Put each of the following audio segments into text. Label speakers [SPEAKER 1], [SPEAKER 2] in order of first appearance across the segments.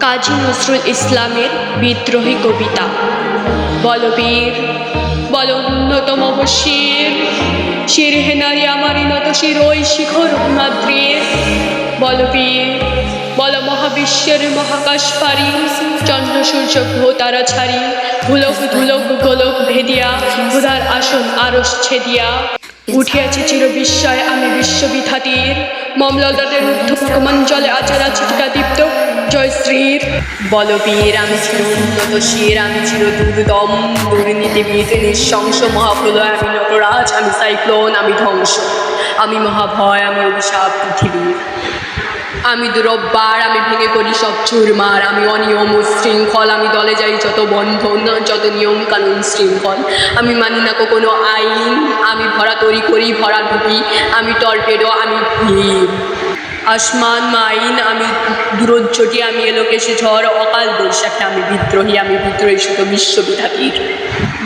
[SPEAKER 1] কাজী নজরুল ইসলামের বিদ্রোহী কবিতা। বলবীর, বল অন্যতম শির শির হেনারি আমারই নত শির, ওই শিখর রঘুনাথ্রীর বলবীর, বল মহাবিশ্বের মহাকাশ পারি। চন্দ্র, সূর্য, গ্রহ, তারা ছাড়ি। ধুলক ধুলক, গোলক ভেদিয়া, ক্ষুধার আসন আরস ছেদিয়া। উঠিয়াছে চির বিস্ময় আমি বিশ্ববিধাতির। মমলদাদের ঊর্ধ্ব ভগমঞ্জলে আচার আছে দীপ্ত। জয়শ্রীর বলবীর আমি ছিল উন্নত শির আমি চির দুর্দম দুর্নীতিবিদ, নিঃশংস, মহাপ্রলয়, আমি নটরাজ, আমি সাইক্লোন, আমি ধ্বংস। আমি মহাভয়, আমি অভিশাপ পৃথিবীর। আমি দুরব্বার, আমি ভেঙে করি সব চুরমার, আমি অনিয়ম ও শৃঙ্খল, আমি দলে যাই যত বন্ধন, যত নিয়ম কানুন শৃঙ্খল। আমি মানি না কোনো আইন, আমি ভরা তৈরি করি, ভরা ঢুকি আমি টর্পেডো, আমি ভিড় আসমান, মাইন, আমি দূরজ্যোতি আমি এলোকেশে ঝড় অকাল বৈশাখে আমি বিদ্রোহী আমি বিদ্রোহী, শুধু বিশ্ববিধাতির।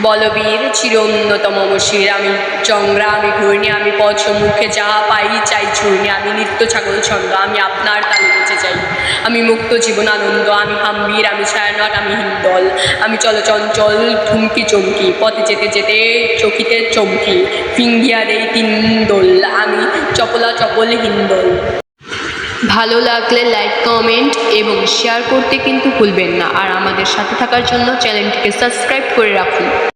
[SPEAKER 1] বলবীর চির অন্যতম শির আমি চংরা আমি ঘূর্ণি, আমি পথ মুখে যা পাই চাই চূর্ণি, আমি নিত্য ছাগল ছন্দ, আমি আপনার তালে বেঁচে চাই আমি মুক্ত জীবন আনন্দ, আমি হাম্বির, আমি ছায়ানট, আমি হিন্দল আমি চলচঞ্চল ঠুমকি চমকি, পথে যেতে যেতে চকিতে চমকি, ফিঙ্গিয়া দেই তিন দোল, আমি চপলা চপল হিন্দল। ভালো লাগলে লাইক, কমেন্ট এবং শেয়ার করতে কিন্তু ভুলবেন না। আর আমাদের সাথে থাকার জন্য চ্যানেলটিকে সাবস্ক্রাইব করে রাখুন।